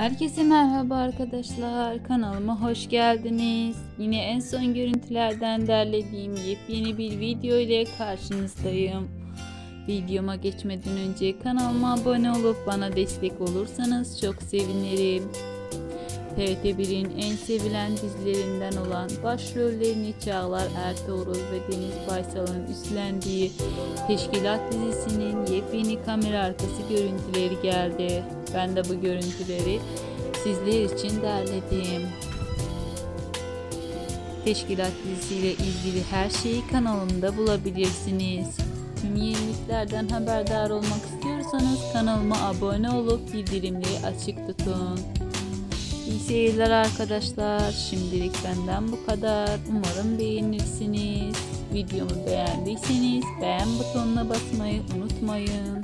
Herkese merhaba arkadaşlar. Kanalıma hoş geldiniz. Yine en son görüntülerden derlediğim yepyeni bir video ile karşınızdayım. Videoma geçmeden önce kanalıma abone olup bana destek olursanız çok sevinirim. TRT1'in en sevilen dizilerinden olan başrollerini Çağlar Ertuğrul ve Deniz Baysal'ın üstlendiği Teşkilat dizisinin yepyeni kamera arkası görüntüleri geldi. Ben de bu görüntüleri sizler için derledim. Teşkilat dizisiyle ilgili her şeyi kanalımda bulabilirsiniz. Tüm yeniliklerden haberdar olmak istiyorsanız kanalıma abone olup bildirimleri açık tutun. İyi seyirler arkadaşlar. Şimdilik benden bu kadar. Umarım beğenirsiniz. Videomu beğendiyseniz beğen butonuna basmayı unutmayın.